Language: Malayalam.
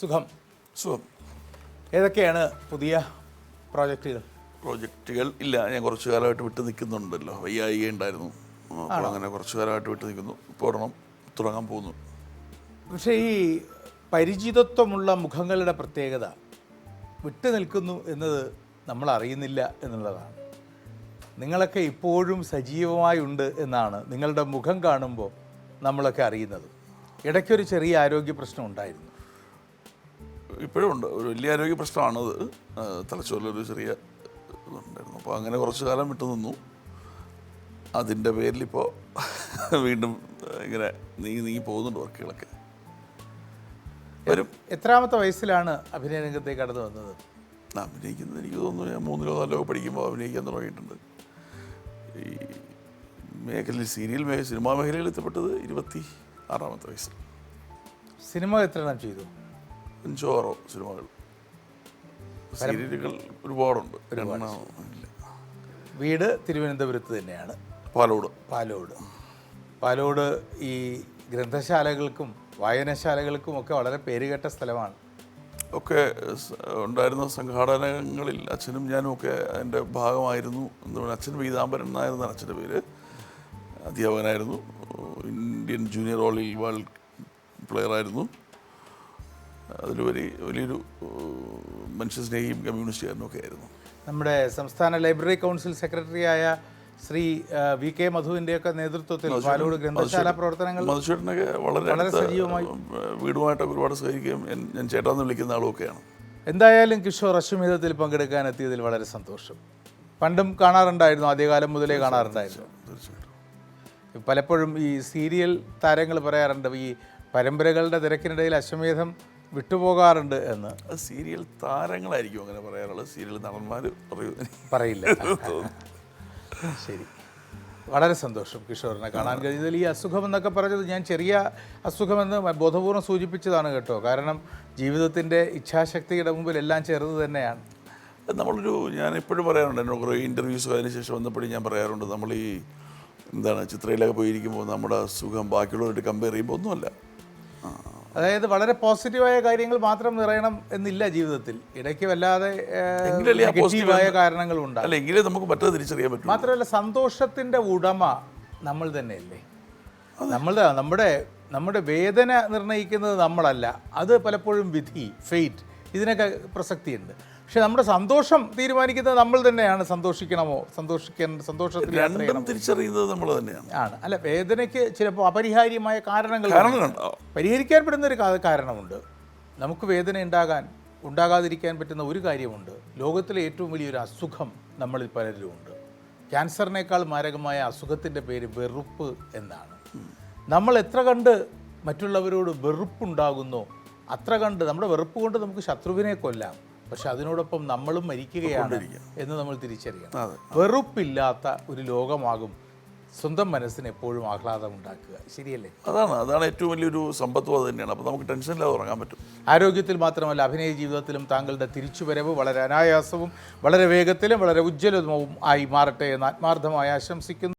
സുഖം. സുഖം. ഏതൊക്കെയാണ് പുതിയ പ്രോജക്റ്റുകൾ? പ്രോജക്റ്റുകൾ ഇല്ല. ഞാൻ കുറച്ച് കാലമായിട്ട് വിട്ട് നിൽക്കുന്നുണ്ടല്ലോ. വയ്യായിക ഉണ്ടായിരുന്നു. അപ്പോൾ അങ്ങനെ കുറച്ച് കാലമായിട്ട് വിട്ടു നിൽക്കുന്നു. ഇപ്പോൾ ഒരെണ്ണം തുടങ്ങാൻ പോകുന്നു. പക്ഷേ ഈ പരിചിതത്വമുള്ള മുഖങ്ങളുടെ പ്രത്യേകത വിട്ടു നിൽക്കുന്നു എന്നത് നമ്മൾ അറിയുന്നില്ല എന്നുള്ളതാണ്. നിങ്ങളൊക്കെ ഇപ്പോഴും സജീവമായി ഉണ്ട് എന്നാണ് നിങ്ങളുടെ മുഖം കാണുമ്പോൾ നമ്മളൊക്കെ അറിയുന്നത്. ഇടയ്ക്കൊരു ചെറിയ ആരോഗ്യ പ്രശ്നം ഉണ്ടായിരുന്നു. ഇപ്പോഴും ഉണ്ട്. ഒരു വലിയ ആരോഗ്യ പ്രശ്നമാണത് അത്. തലച്ചോറിലൊരു ചെറിയ ഇതുണ്ടായിരുന്നു. അപ്പോൾ അങ്ങനെ കുറച്ച് കാലം വിട്ടു നിന്നു. അതിന്റെ പേരിലിപ്പോൾ വീണ്ടും ഇങ്ങനെ നീങ്ങി നീങ്ങി പോകുന്നുണ്ട് വർക്കുകളൊക്കെ. വരും. എത്രാമത്തെ വയസ്സിലാണ് അഭിനയ രംഗത്തേക്ക് കടന്നു വന്നത്? അഭിനയിക്കുന്നത് എനിക്ക് തോന്നുന്നു ഞാൻ മൂന്നിലോ നാലോ പഠിക്കുമ്പോൾ അഭിനയിക്കാൻ തുടങ്ങിയിട്ടുണ്ട്. ഈ മേഖലയിൽ സീരിയൽ മേഖല സിനിമാ മേഖലയിൽ എത്തപ്പെട്ടത് ഇരുപത്തി ആറാമത്തെ വയസ്സിൽ. സിനിമ എത്ര എണ്ണം ചെയ്തു? അഞ്ചോ ആറോ സിനിമകൾ സീരിയലുകൾ ഒരുപാടുണ്ട്. വീട് തിരുവനന്തപുരത്ത് തന്നെയാണ്. പാലോട്. പാലോട്. പാലോട് ഈ ഗ്രന്ഥശാലകൾക്കും വായനശാലകൾക്കും ഒക്കെ വളരെ പേരുകേട്ട സ്ഥലമാണ്. ഒക്കെ ഉണ്ടായിരുന്ന സംഘാടനങ്ങളിൽ അച്ഛനും ഞാനും ഒക്കെ അതിന്റെ ഭാഗമായിരുന്നു. എന്ന് പറഞ്ഞാൽ അച്ഛൻ പീതാംബരൻ എന്നായിരുന്നു അച്ഛന്റെ പേര്. അധ്യാപകനായിരുന്നു. ഇന്ത്യൻ ജൂനിയർ ഓളിൽ വേൾഡ് പ്ലെയറായിരുന്നു. അതിലുപരി വലിയൊരു മനുഷ്യസ്നേഹിയും കമ്മ്യൂണിസ്റ്റുകാരനും ഒക്കെ ആയിരുന്നു. നമ്മുടെ സംസ്ഥാന ലൈബ്രറി കൗൺസിൽ സെക്രട്ടറിയായ ശ്രീ വി കെ മധുവിന്റെയൊക്കെ നേതൃത്വത്തിൽ പാലോട് ഗ്രന്ഥശാല പ്രവർത്തനങ്ങൾ മധുചേട്ടനൊക്കെ വളരെ വളരെ സജീവമായി. വീടുമായിട്ടൊക്കെ ഒരുപാട് സഹകരിക്കുകയും ഞാൻ ചേട്ടാന്ന് വിളിക്കുന്ന ആളുമൊക്കെയാണ്. എന്തായാലും കിഷോർ അശ്വമേധത്തിൽ പങ്കെടുക്കാൻ എത്തിയതിൽ വളരെ സന്തോഷം. പണ്ടും കാണാറുണ്ടായിരുന്നു ആദ്യകാലം മുതലേ കാണാറുണ്ടായിരുന്നു. തീർച്ചയായിട്ടും. പലപ്പോഴും ഈ സീരിയൽ താരങ്ങൾ പറയാറുണ്ട് ഈ പരമ്പരകളുടെ തിരക്കിനിടയിൽ അശ്വമേധം വിട്ടുപോകാറുണ്ട് എന്ന്. അത് സീരിയൽ താരങ്ങളായിരിക്കും അങ്ങനെ പറയാറുള്ളത്. സീരിയൽ നടന്മാർ പറയൂ. പറയില്ല. ശരി. വളരെ സന്തോഷം കിഷോറിനെ കാണാൻ കഴിഞ്ഞതിൽ ഈ അസുഖം എന്നൊക്കെ പറഞ്ഞത് ഞാൻ ചെറിയ അസുഖമെന്ന് ബോധപൂർവം സൂചിപ്പിച്ചതാണ് കേട്ടോ. കാരണം ജീവിതത്തിന്റെ ഇച്ഛാശക്തിയുടെ മുമ്പിൽ എല്ലാം ചെറുത് തന്നെയാണ്. നമ്മളൊരു ഞാൻ എപ്പോഴും പറയാറുണ്ട് എന്നോട് കുറേ ഇന്റർവ്യൂസ് അതിന് ശേഷം വന്നപ്പോഴും ഞാൻ പറയാറുണ്ട് നമ്മൾ ഈ എന്താണ് ചിത്രയിലൊക്കെ പോയിരിക്കുമ്പോൾ നമ്മുടെ അസുഖം ബാക്കിയുള്ളവരായിട്ട് കമ്പയർ ചെയ്യുമ്പോൾ ഒന്നുമല്ല. അതായത് വളരെ പോസിറ്റീവായ കാര്യങ്ങൾ മാത്രം നിറയണം എന്നില്ല ജീവിതത്തിൽ. ഇടയ്ക്ക് വല്ലാതെ നെഗറ്റീവായ കാരണങ്ങളും ഉണ്ടാകും. അല്ല നമുക്ക് മറ്റത് തിരിച്ചറിയാൻ പറ്റും മാത്രമല്ല സന്തോഷത്തിന്റെ ഉടമ നമ്മൾ തന്നെയല്ലേ? നമ്മൾ നമ്മുടെ നമ്മുടെ വേദന നിർണയിക്കുന്നത് നമ്മളല്ല. അത് പലപ്പോഴും വിധി ഫെയ്റ്റ് ഇതിനൊക്കെ പ്രസക്തിയുണ്ട്. പക്ഷെ നമ്മുടെ സന്തോഷം തീരുമാനിക്കുന്നത് നമ്മൾ തന്നെയാണ് സന്തോഷിക്കണമോ? സന്തോഷിക്കാൻ സന്തോഷത്തിൽ രണ്ടും തിരിച്ചറിയുന്നത് നമ്മൾ തന്നെയാണ്. ആണ്. അല്ല വേദനയ്ക്ക് ചിലപ്പോൾ അപരിഹാര്യമായ കാരണങ്ങൾ പരിഹരിക്കാൻ പറ്റുന്ന ഒരു കാരണമുണ്ട്. നമുക്ക് വേദന ഉണ്ടാകാൻ ഉണ്ടാകാതിരിക്കാൻ പറ്റുന്ന ഒരു കാര്യമുണ്ട്. ലോകത്തിലെ ഏറ്റവും വലിയൊരു അസുഖം നമ്മളിൽ പലരിലുമുണ്ട്. ക്യാൻസറിനേക്കാൾ മാരകമായ അസുഖത്തിന്റെ പേര് വെറുപ്പ് എന്നാണ്. നമ്മൾ എത്ര കണ്ട് മറ്റുള്ളവരോട് വെറുപ്പുണ്ടാകുന്നോ അത്ര കണ്ട് നമ്മുടെ വെറുപ്പ് കൊണ്ട് നമുക്ക് ശത്രുവിനെ കൊല്ലാം. പക്ഷെ അതിനോടൊപ്പം നമ്മളും മരിക്കുകയാണ് എന്ന് നമ്മൾ തിരിച്ചറിയണം. വെറുപ്പില്ലാത്ത ഒരു ലോകമാകും സ്വന്തം മനസ്സിന് എപ്പോഴും ആഹ്ലാദം ഉണ്ടാക്കുക. ശരിയല്ലേ? അതാണ് അതാണ് ഏറ്റവും വലിയൊരു സമ്പത്തും അത് തന്നെയാണ്. അപ്പോൾ നമുക്ക് ടെൻഷൻ ടെൻഷനില്ലാതെ ഉറങ്ങാൻ പറ്റും. ആരോഗ്യത്തിൽ മാത്രമല്ല അഭിനയ ജീവിതത്തിലും താങ്കളുടെ തിരിച്ചുവരവ് വളരെ അനായാസവും വളരെ വേഗത്തിലും വളരെ ഉജ്ജ്വലവും ആയി മാറട്ടെ എന്ന് ആത്മാർത്ഥമായി ആശംസിക്കുന്നു.